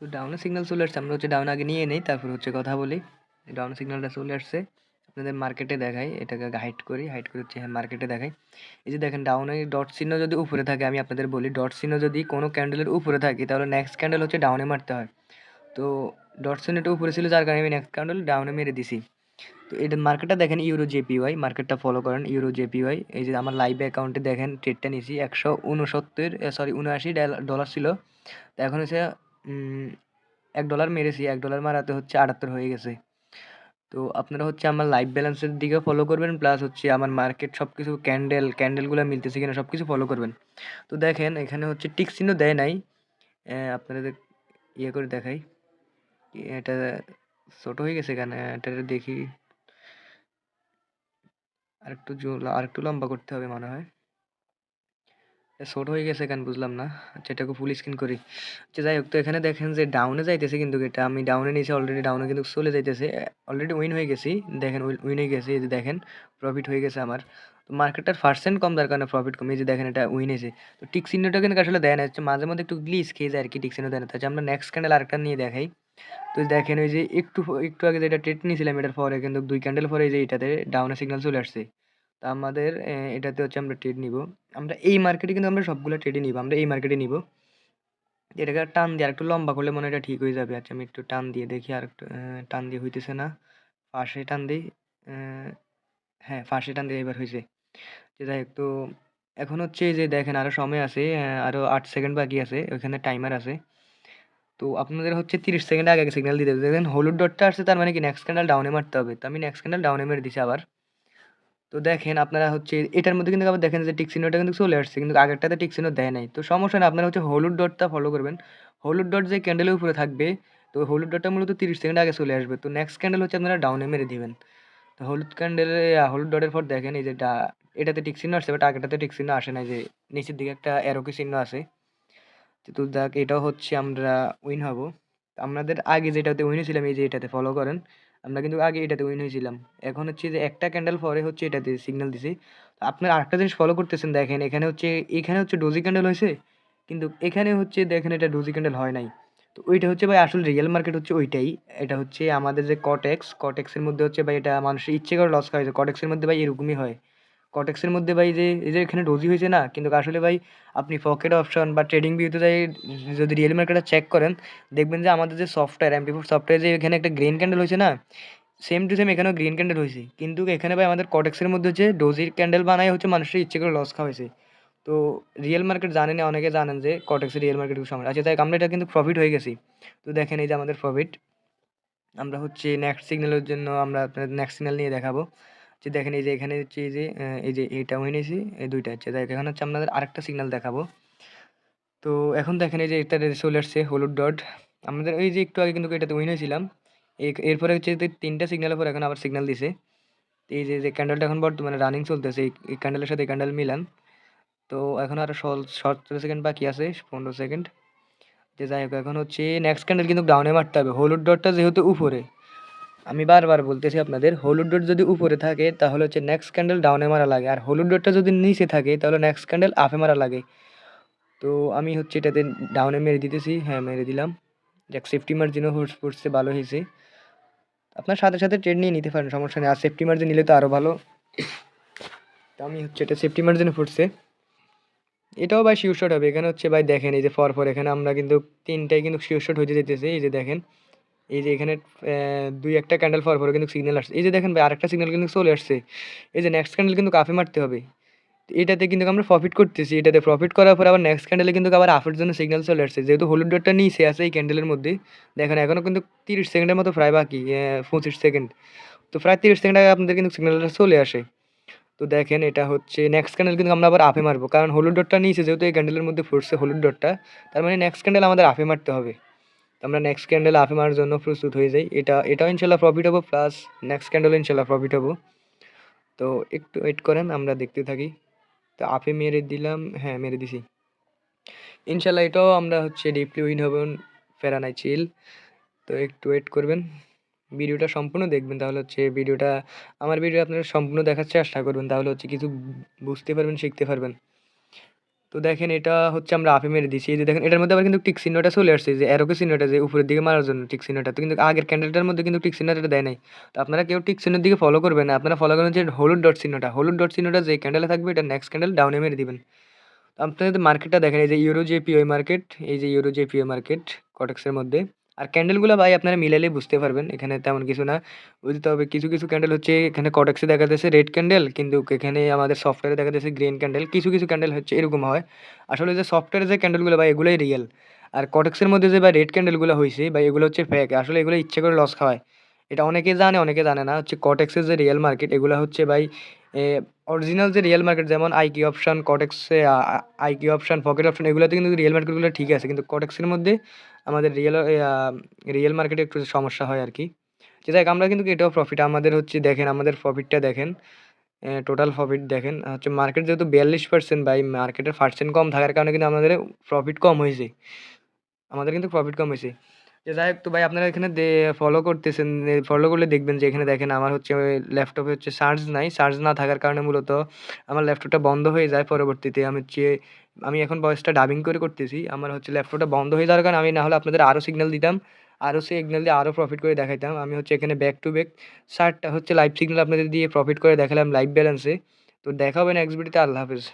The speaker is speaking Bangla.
তো ডাউনে সিগন্যাল চলে আসছে, আমরা হচ্ছে ডাউন আগে নিয়ে নেই, তারপর হচ্ছে কথা বলি। ডাউন সিগন্যালটা চলে আসছে, আপনাদের মার্কেটে দেখাই, এটাকে হাইট করি হাইট করে হচ্ছে হ্যাঁ মার্কেটে দেখাই। এই যে দেখেন ডাউনে ডট চিহ্ন যদি উপরে থাকে, আমি আপনাদের বলি ডট চিহ্ন যদি কোনো ক্যান্ডেলের উপরে থাকে, তাহলে নেক্সট ক্যান্ডেল হচ্ছে ডাউনে মারতে হয়। তো ডট চিহ্নটা উপরে ছিল, যার কারণে আমি নেক্সট ক্যান্ডেল ডাউনে মেরে দিছি। তো এটা মার্কেটটা দেখেন ইউরো জেপিওয়াই মার্কেটটা ফলো করেন ইউরো জেপিওয়াই এই যে আমার লাইভ অ্যাকাউন্টে দেখেন ট্রেডটা নিয়েছি একশো উনসত্তর সরি উনআশি ডলার ছিল। তো এখন হচ্ছে এক ডলার মেরেছি, এক ডলার মারাতে হচ্ছে আটাত্তর হয়ে গেছে। তো আপনারা হচ্ছে আমার লাইভ ব্যালেন্সের দিকে ফলো করবেন প্লাস হচ্ছে আমার মার্কেট সব কিছু ক্যান্ডেল ক্যান্ডেলগুলো মিলতেছে কিনা সব কিছু ফলো করবেন। তো দেখেন, এখানে হচ্ছে টিক চিহ্ন দেয় নাই। আপনাদের ইয়ে করে দেখাই। এটা ছোট হয়ে গেছে কেন? এটা দেখি। আরেকটু আরেকটু লম্বা করতে হবে মনে হয়। ছোট হয়ে গেছে কেন বুঝলাম না। আচ্ছা এটাকে ফুল স্ক্রিন করি। আচ্ছা যাই হোক, তো এখানে দেখেন যে ডাউনে যাইতেছে কিন্তু এটা। আমি ডাউনে নিয়েছি অলরেডি ডাউনে কিন্তু চলে যাইতেছে। অলরেডি উইন হয়ে গেছি। দেখেন উইন হয়ে গেছে। এই যে দেখেন প্রফিট হয়ে গেছে আমার। তো মার্কেটটার পার্সেন্ট কম, যার কারণে প্রফিট কম। যে দেখেন, এটা উইন হয়েছে। তো টিক চিহ্নটা কিন্তু আসলে দেয় না। হচ্ছে মাঝে মধ্যে একটু গ্লিচ খেয়ে যায় আর কি টিক চিহ্ন দেয় না। তাহলে আমরা নেক্সট ক্যান্ডেল আরেকটা নিয়ে দেখাই। তো দেখেন, ওই যে একটু একটু আগে যেটা ট্রেড নিয়েছিলাম, এটার পরে কিন্তু দুই ক্যান্ডেল পরে এই যে এটাতে ডাউনে সিগন্যাল চলে আসছে। তা আমাদের এটাতে হচ্ছে আমরা ট্রেড নিব। আমরা এই মার্কেটে কিন্তু আমরা সবগুলো ট্রেডই নিব, আমরা এই মার্কেটে নিব। এটাকে টান দিয়ে আর একটু লম্বা করলে মনে এটা ঠিক হয়ে যাবে। আচ্ছা আমি একটু টান দিয়ে দেখি আর একটু টান দিয়ে হইতেছে না। ফাঁসে টান দিই হ্যাঁ ফাঁসে টান দিয়ে এবার হয়েছে যে যাই তো এখন হচ্ছে যে দেখেন আরও সময় আছে আরও আট সেকেন্ড বাকি আছে ওখানে টাইমার আছে। তো আপনাদের হচ্ছে তিরিশ সেকেন্ড আগে সিগন্যাল দিতে হবে। দেখেন হলুদ ডটটা আসছে, তার মানে কি নেক্সট ক্যান্ডেল ডাউনে মারতে হবে। তো আমি নেক্সট ক্যান্ডেল ডাউনে মেরে দিছি আবার। তো দেখেন আপনারা হচ্ছে এটার মধ্যে কিন্তু আবার দেখেন যে টিক চিহ্নটা কিন্তু চলে আসছে, কিন্তু আগেরটাতে টিক চিহ্ন দেয় নাই। তো সমস্যা না, আপনারা হচ্ছে হলুদ ডটটা ফলো করবেন। হলুদ ডট যে ক্যান্ডেলের উপরে থাকবে, তো হলুদ ডটটা মূলত তিরিশ সেকেন্ড আগে চলে আসবে। তো নেক্সট ক্যান্ডেল হচ্ছে আপনারা ডাউনে মেরে দিবেন। তো হলুদ ক্যান্ডেলে হলুদ ডটের পর দেখেন এই যে এটাতে টিক চিহ্ন আসছে বাট আগেটাতে টিক চিহ্ন আসে না যে নিচের দিকে একটা অ্যারোকি চিহ্ন আছে। তো দেখ এটাও হচ্ছে আমরা উইন হব। আমাদের আগে যেটাতে উইন হয়েছিলাম এই যে এটাতে ফলো করেন। আমরা কিন্তু আগে এটাতে উইন হয়েছিলাম। এখন হচ্ছে যে একটা ক্যান্ডেল পরে হচ্ছে এটাতে সিগন্যাল দিছি। আপনার আরেকটা জিনিস ফলো করতেছেন, দেখেন এখানে হচ্ছে এখানে হচ্ছে ডোজি ক্যান্ডেল হয়েছে, কিন্তু এখানে হচ্ছে দেখেন এটা ডোজি ক্যান্ডেল হয় নাই। তো ওইটা হচ্ছে ভাই আসল রিয়েল মার্কেট হচ্ছে ওইটাই। এটা হচ্ছে আমাদের যে কটেক্স কটেক্সের মধ্যে হচ্ছে ভাই এটা মানুষের ইচ্ছে করে লস খাওয়া কটেক্সের মধ্যে ভাই এরকমই হয়। কটেক্সের মধ্যে ভাই যে, এই যে এখানে ডোজি হয়েছে না, কিন্তু আসলে ভাই আপনি পকেট অপশন বা ট্রেডিং ভিউতে যাই, যদি রিয়েল মার্কেটটা চেক করেন, দেখবেন যে আমাদের যে সফটওয়্যার এমপি ফোর সফটওয়্যার যে এখানে একটা গ্রিন ক্যান্ডেল হয়েছে না সেম টু সেম এখানেও গ্রিন ক্যান্ডেল হয়েছে। কিন্তু এখানে ভাই আমাদের কটেক্সের মধ্যে হচ্ছে ডোজির ক্যান্ডেল বানায় হচ্ছে, মানুষের ইচ্ছে করে লস খাওয়া হয়েছে। তো রিয়েল মার্কেট জানেন, অনেকে জানেন যে কটেক্সের রিয়েল মার্কেট খুব সময়। আচ্ছা তাই আমরা এটা কিন্তু প্রফিট হয়ে গেছি। তো দেখেন এই যে আমাদের প্রফিট আমরা হচ্ছে নেক্সট সিগন্যালের জন্য আমরা আপনাদের নেক্সট সিগন্যাল নিয়ে দেখাবো। যে দেখেন এই যে এখানে হচ্ছে এই যে এই যে উইন হয়েছি এই দুইটা হচ্ছে। দেখ, এখন হচ্ছে আপনাদের আরেকটা সিগনাল দেখাবো। তো এখন দেখেন এই যে এটা চলে আসছে, হলুদ ডট আমাদের এই যে একটু আগে কিন্তু এটাতে উইন হয়েছিলাম। এরপরে হচ্ছে তিনটা সিগন্যালের পর এখন আবার সিগন্যাল দিছে। এই যে যে ক্যান্ডেলটা এখন বর্তমানে রানিং চলতেছে, এই- এই ক্যান্ডেলের সাথে ক্যান্ডেল মিলান। তো এখন আরও সতেরো সেকেন্ড বাকি আছে, পনেরো সেকেন্ড যে যাই হোক, এখন হচ্ছে নেক্সট ক্যান্ডেল কিন্তু ডাউনে মারতে হবে। হলুদ ডটটা যেহেতু উপরে আমি বারবার বলতেছি আপনাদের, হলুদ ডট যদি উপরে থাকে, তাহলে হচ্ছে নেক্সট ক্যান্ডেল ডাউনে মারা লাগে। আর হলুদ ডটটা যদি নিচে থাকে, তাহলে নেক্সট ক্যান্ডেল আপে মারা লাগে। তো আমি হচ্ছে এটাতে ডাউনে মেরে দিতেছি। হ্যাঁ মেরে দিলাম। যাক সেফটি মার্জিনও পড়ছে ভালো হয়েছে। আপনার সাথে সাথে ট্রেড নিয়ে নিতে পারেন, সমস্যা নেই। আর সেফটি মার্জিন নিলে তো আরও ভালো। তো আমি হচ্ছে এটা সেফটি মার্জিনে পড়ছে এটাও ভাই শিওর শট হবে। এখানে হচ্ছে ভাই দেখেন, এই যে ফর এখানে আমরা কিন্তু তিনটাই কিন্তু শিওর শট হইতে যেতেছে এই যে দেখেন এই যে এখানে দুই একটা ক্যান্ডেল ফর ফর কিন্তু সিগন্যাল আসছে। এই যে দেখেন ভাই, আরেকটা সিগন্যাল কিন্তু চলে আসছে। এই যে নেক্সট ক্যান্ডেল কিন্তু কাফে মারতে হবে। এটাতে কিন্তু আমরা প্রফিট করতেছি। এটাতে প্রফিট করার পর আবার নেক্সট ক্যান্ডেলে কিন্তু আবার আফের জন্য সিগন্যাল চলে আসছে। যেহেতু হলুদ ডটটা নিচে আছে এই ক্যান্ডেলের মধ্যে। দেখেন এখনও কিন্তু তিরিশ সেকেন্ডের মতো প্রায় বাকি পঁচিশ সেকেন্ড তো প্রায় তিরিশ সেকেন্ড আগে আপনাদের কিন্তু সিগন্যালটা চলে আসে। তো দেখেন এটা হচ্ছে নেক্সট ক্যান্ডেল কিন্তু আমরা আবার আফে মারবো। কারণ হলুদ ডটটা নিয়েছে যেহেতু এই ক্যান্ডেলের মধ্যে ফুটছে হলুদ ডটটা তার মানে নেক্সট ক্যান্ডেল আমাদের আফে মারতে হবে। আমরা নেক্সট ক্যান্ডেল আপে মারার জন্য প্রস্তুত হয়ে যাই। এটা, এটাও ইনশাল্লাহ প্রফিট হব প্লাস নেক্সট ক্যান্ডেল ইনশাল্লাহ প্রফিট হব তো একটু ওয়েট করেন, আমরা দেখতে থাকি। তো আফে মেরে দিলাম হ্যাঁ মেরে দিছি। ইনশাল্লাহ এটাও আমরা হচ্ছে ডিপলি উইন হবেন ফেরানাই চিল তো একটু ওয়েট করবেন। ভিডিওটা সম্পূর্ণ দেখবেন, তাহলে হচ্ছে ভিডিওটা, আমার ভিডিও আপনারা সম্পূর্ণ দেখার চেষ্টা করবেন, তাহলে হচ্ছে কিছু বুঝতে পারবেন, শিখতে পারবেন। তো দেখেন এটা হচ্ছে আমরা আপে মেরে দিচ্ছি এই যে দেখেন, এটার মধ্যে আবার কিন্তু টিক চিহ্নটা চলে আসছে। যে এরকম চিহ্নটা যে উপরের দিকে মারার জন্য টিক চিহ্নটা তো কিন্তু আগের ক্যান্ডেলটার মধ্যে কিন্তু টিক চিহ্নটা দেয় নাই। তো আপনারা কেউ টিক চিহ্নের দিকে ফলো করবেন না। আপনারা ফলো করবেন যে হলুদ ডট চিহ্নটা। হলুদ ডট চিহ্নটা যে ক্যান্ডেলে থাকবে, এটা নেক্সট ক্যান্ডেল ডাউনে মেরে দেবেন। তো আপনারা যদি মার্কেটটা দেখেন, এই যে ইউরো জেপিওই মার্কেট এই যে ইউরো জেপিওই মার্কেট কটেক্সের মধ্যে। আর ক্যান্ডেলগুলো ভাই আপনারা মিলালেই বুঝতে পারবেন, এখানে তেমন কিছু না। বুঝতে হবে কিছু কিছু ক্যান্ডেল হচ্ছে, এখানে কটেক্সে দেখা যাচ্ছে রেড ক্যান্ডেল কিন্তু এখানে আমাদের সফটওয়্যারে দেখা যাচ্ছে গ্রিন ক্যান্ডেল কিছু কিছু ক্যান্ডেল হচ্ছে এরকম হয়। আসলে যে সফটওয়্যারে যে ক্যান্ডেলগুলো ভাই, এগুলোই রিয়েল আর কটেক্সের মধ্যে যে ভাই রেড ক্যান্ডেলগুলো হয়েছে ভাই এগুলো হচ্ছে ফ্যাক আসলে এগুলো ইচ্ছে করে লস খাওয়ায়। এটা অনেকে জানে অনেকে জানে না, হচ্ছে কটেক্সের যে রিয়েল মার্কেট এগুলো হচ্ছে ভাই অরিজিনাল যে রিয়েল মার্কেট যেমন আইকি অপশান কটেক্সে আইকি অপশান পকেট অপশান এগুলোতে কিন্তু রিয়েল মার্কেটগুলো ঠিক আছে। কিন্তু কটেক্সের মধ্যে আমাদের রিয়েল রিয়েল মার্কেটে একটু সমস্যা হয় আর কি যে দেখ, আমরা কিন্তু এটাও প্রফিট আমাদের হচ্ছে দেখেন, আমাদের প্রফিটটা দেখেন। টোটাল প্রফিট দেখেন হচ্ছে মার্কেট যেহেতু বিয়াল্লিশ পার্সেন্ট বাই মার্কেটের পার্সেন্ট কম থাকার কারণে কিন্তু আমাদের প্রফিট কম হয়েছে। আমাদের কিন্তু প্রফিট কম হয়েছে। যাই হোক তো ভাই, আপনারা এখানে ফলো করতেছেন ফলো করলে দেখবেন যে এখানে দেখেন আমার হচ্ছে ল্যাপটপে হচ্ছে চার্জ নাই। চার্জ না থাকার কারণে মূলত আমার ল্যাপটপটা বন্ধ হয়ে যায় পরবর্তীতে। আমি হচ্ছে, আমি এখন ভয়েসটা ডাবিং করে করতেছি। আমার হচ্ছে ল্যাপটপটা বন্ধ হয়ে যাওয়ার কারণে আমি না হলে আপনাদের আরও সিগন্যাল দিতাম আরও সিগন্যাল দিয়ে আরও প্রফিট করে দেখাইতাম। আমি হচ্ছে এখানে ব্যাক টু ব্যাক ষাটটা হচ্ছে লাইভ সিগন্যাল আপনাদের দিয়ে প্রফিট করে দেখালাম লাইভ ব্যালেন্সে তো দেখা হবে নেক্সট ভিডিওতে আল্লাহ হাফেজ।